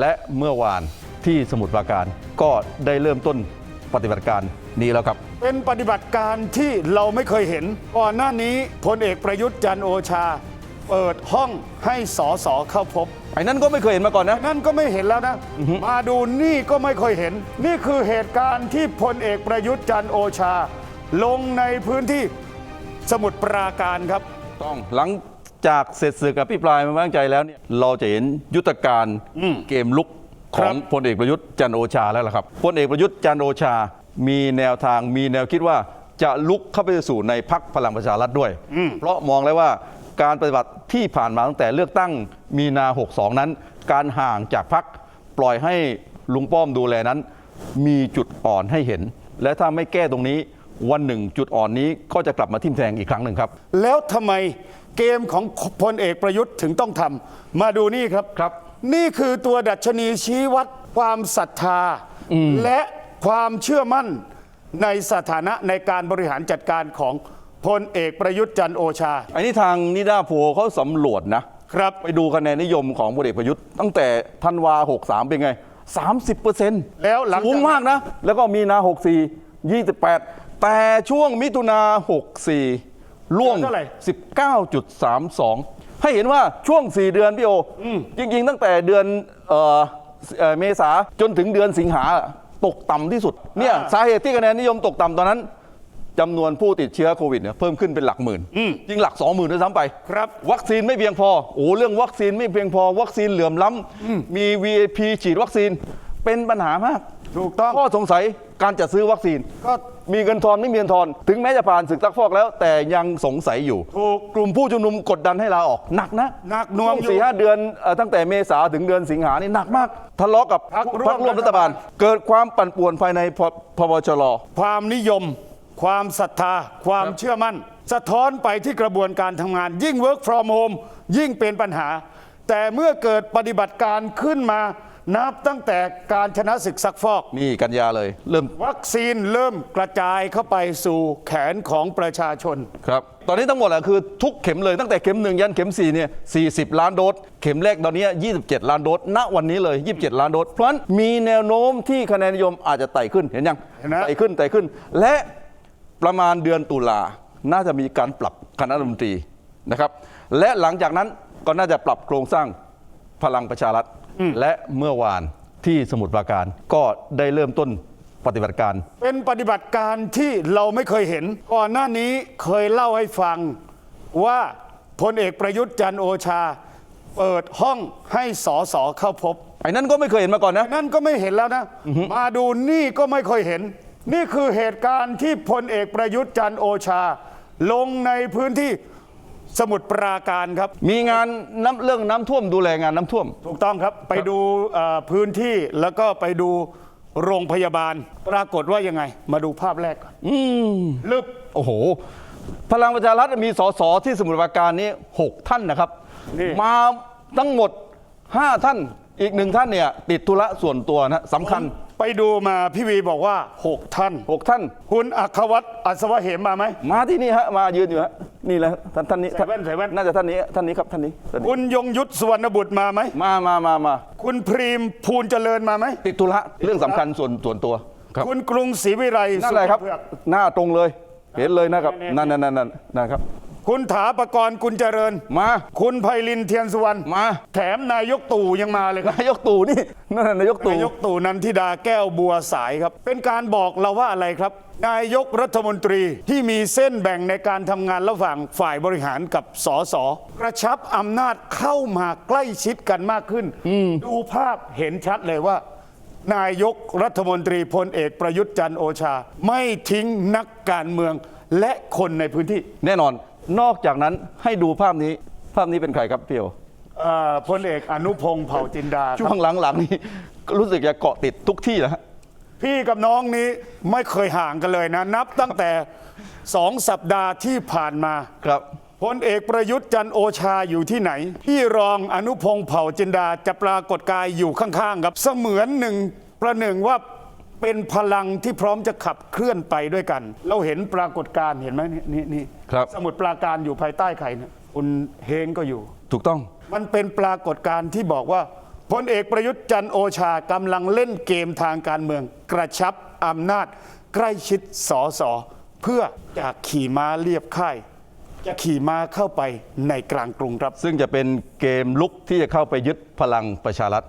และเมื่อวานที่สมุทรปราการก็ได้เริ่มต้นปฏิบัติการนี้แล้วครับ เป็นปฏิบัติการที่เราไม่เคยเห็น ก่อนหน้านี้พลเอกประยุทธ์จันทร์โอชา เปิดห้องให้สอสอเข้าพบไอ้นั้นก็ไม่เคยเห็นมาก่อนนะ นั่นก็ไม่เห็นแล้วนะ มาดูนี่ก็ไม่เคยเห็น นี่คือเหตุการณ์ที่พลเอกประยุทธ์จันทร์โอชา ลงในพื้นที่สมุทรปราการครับ ต้องหลัง จากเสร็จศึกกับพี่ปลายมาบ้างใจแล้วเนี่ยเราจะเห็นยุทธการเกมลุกขครัองบพลเอกประยุทธ์จันทร์โอชาแล้วล่ะครับพลเอกประยุทธ์จันทร์โอชา มีแนวทางมีแนวคิดว่าจะลุกเข้าไปสู่ในพักพลังประชารัฐด้วย เพราะมองแล้วว่าการปฏิบัติที่ผ่านมาตั้งแต่เลือกตั้งมีนา 62 นั้น การห่างจากพักปล่อยให้ลุงป้อมดูแลนั้น มีจุดอ่อนให้เห็น และถ้าไม่แก้ตรงนี้ วันหนึ่งจุดอ่อนนี้ก็จะกลับมาทิ่มแทงอีกครั้งหนึ่งครับ แล้วทำไมเกมของพลเอกประยุทธ์ถึงต้องทำมาดูนี่ครับ ครับ นี่คือตัวดัชนีชี้วัดความศรัทธา และความเชื่อมั่นในสถานะในการบริหารจัดการของพลเอกประยุทธ์จันทร์โอชาอันนี้ทางนิดาโพลเขาสำรวจนะ ครับ ไปดูคะแนนนิยมของพลเอกประยุทธ์ตั้งแต่ธันวา 63 เป็นไง 30เปอร์เซ็นต์แล้วหลังจาก สูงมากนะ แล้วก็มีนา 64 28 แต่ช่วงมิถุนา64ล่วง เท่าไหร่ 19.32 ให้เห็นว่าช่วง 4 เดือนพี่โออจริง ๆ ตั้งแต่เดือนเอ่อเอ่อเมษาจนถึงเดือนสิงหาตกต่ำที่สุดเนี่ยสาเหตุที่คะแนนนิยมตกต่ำตอนนั้นจำนวนผู้ติดเชื้อโควิดเนี่ยเพิ่มขึ้นเป็นหลักหมื่น จริงหลัก 20,000ด้วยซ้ำไป ครับ วัคซีนไม่เพียงพอ โอ้เรื่องวัคซีนไม่เพียงพอ วัคซีนเหลื่อมล้ำ มี VIP ฉีดวัคซีน เป็นปัญหามากถูกต้อง ข้อสงสัยการจัดซื้อวัคซีน ก็ มีเงินทอนไม่มีเงินทอน ถึงแม้จะผ่านศึกซักฟอกแล้ว แต่ยังสงสัยอยู่ ถูกกลุ่มผู้ชุมนุมกดดันให้ลาออกหนักนะหนักหน่วงช่อยู่สี่ห้าเดือนเอ่อตั้งแต่เมษาถึงเดือนสิงหานี่หนักมาก ทะเลาะกับพรรคร่วมพรรคร่วมรัฐบาลรัฐบาล เกิดความปั่นป่วนภายในพพบชร ความนิยม ความศรัทธา ความเชื่อมั่น สะท้อนไปที่กระบวนการทำงาน ยิ่ง work from home ยิ่งเป็นปัญหา แต่เมื่อเกิดปฏิบัติการขึ้นมา นับตั้งแต่การชนะศึกซักฟอก นี่กันยาเลย เริ่มวัคซีนเริ่มกระจายเข้าไปสู่แขนของประชาชน ครับ ตอนนี้ทั้งหมดอะคือทุกเข็มเลยตั้งแต่เข็มหนึ่งยันเข็ม4เนี่ย40 ล้านโดสเข็มแรกตอนนี้ 27 ล้านโดสณวันนี้เลย 27 ล้านโดสเพราะฉะนั้นมีแนวโน้มที่คะแนนนิยมอาจจะไต่ขึ้นเห็นยังเห็นนะ ไต่ขึ้นไต่ขึ้น และประมาณเดือนตุลาน่าจะมีการปรับคณะรัฐมนตรีนะครับ และหลังจากนั้นก็น่าจะปรับโครงสร้างพลังประชารัฐ และเมื่อวานที่สมุทรปราการก็ได้เริ่มต้นปฏิบัติการ เป็นปฏิบัติการที่เราไม่เคยเห็น ก่อนหน้านี้เคยเล่าให้ฟังว่าพลเอกประยุทธ์จันทร์โอชา เปิดห้องให้สอสอเข้าพบไอ้นั้นก็ไม่เคยเห็นมาก่อนนะ นั่นก็ไม่เห็นแล้วนะ มาดูนี่ก็ไม่เคยเห็น นี่คือเหตุการณ์ที่พลเอกประยุทธ์จันทร์โอชา ลงในพื้นที่ สมุทรปราการครับ มีงานน้ำเรื่องน้ำท่วมดูแลงานน้ำท่วม ถูกต้องครับไปดูเอ่อพื้นที่แล้วก็ไปดูโรงพยาบาล ปรากฏว่ายังไง มาดูภาพแรกก่อนอืมลึบ โอ้โห พลังประชารัฐมีสสที่สมุทรปราการนี้หกท่านนะครับ นี่ มาทั้งหมด5ท่านอีกหนึ่งท่านเนี่ยติดธุระส่วนตัวนะสำคัญ ไปดูมาพี่วีบอกว่า 6 ท่าน6ท่าน คุณอัครวัตรอัศวะเหมมาไหม มาที่นี่ฮะมายืนอยู่ฮะนี่แหละท่านท่านนี้ใส่แว่นใส่แว่น น่าจะท่านนี้ท่านนี้ครับท่านนี้ท่านนี้คุณยงยุทธสุวรรณบุตรมาไหม มามามามาคุณพรีมภูลเจริญมาไหม ติดธุระเรื่องสำคัญส่วนส่วนตัวครับคุณกรุงศรีวิไลนั่นแหละครับ สุขเผือก หน้าตรงเลย เห็นเลยนะครับนี่นั่นนั่นนั่นนั่นนะครับ คุณถาประกรณ์กุลเจริญ มา คุณไพลินเทียนสุวรรณมา แถมนายกตู่ยังมาเลยครับนายกตู่นี่นั่นนะนายกตู่นายกตู่นันทิดาแก้วบัวสายครับ เป็นการบอกเราว่าอะไรครับ นายกรัฐมนตรีที่มีเส้นแบ่งในการทำงานระหว่างฝ่ายบริหารกับสสกระชับอำนาจเข้ามาใกล้ชิดกันมากขึ้นดูภาพเห็นชัดเลยว่า นายกรัฐมนตรีพลเอกประยุทธ์จันทร์โอชา ไม่ทิ้งนักการเมืองและคนในพื้นที่ แน่นอน นอกจากนั้นให้ดูภาพนี้ภาพนี้เป็นใครครับพี่โอเอ่อพลเอกอนุพงศ์เผ่าจินดาคช่รับวงหลังๆนี่รู้สึกจะเกาะติดทุกที่แล้วฮะ พี่กับน้องนี้ไม่เคยห่างกันเลยนะ นับตั้งแต่สองสัปดาห์ที่ผ่านมาครับ พลเอกประยุทธ์จันทร์โอชาอยู่ที่ไหน พี่รองอนุพงศ์เผ่าจินดาจะปรากฏกายอยู่ข้างๆครับ เสมือนหนึ่งประหนึ่งว่า เป็นพลังที่พร้อมจะขับเคลื่อนไปด้วยกัน เราเห็นปรากฏการณ์เห็นไหมนี่นี่นี่ครับ สมุดปราการอยู่ภายใต้ใครเนี่ยคุณเฮงก็อยู่ ถูกต้อง มันเป็นปรากฏการณ์ที่บอกว่าพพลเอกประยุทธ์จันทร์โอชากำลังเล่นเกมทางการเมือง กระชับอำนาจ ใกล้ชิดสอสอเพื่อจะขี่ม้าเรียบค่ายจะขี่ม้าเข้าไปในกลางกรุงครับ ซึ่งจะเป็นเกมลุกที่จะเข้าไปยึดพลังประชารัฐ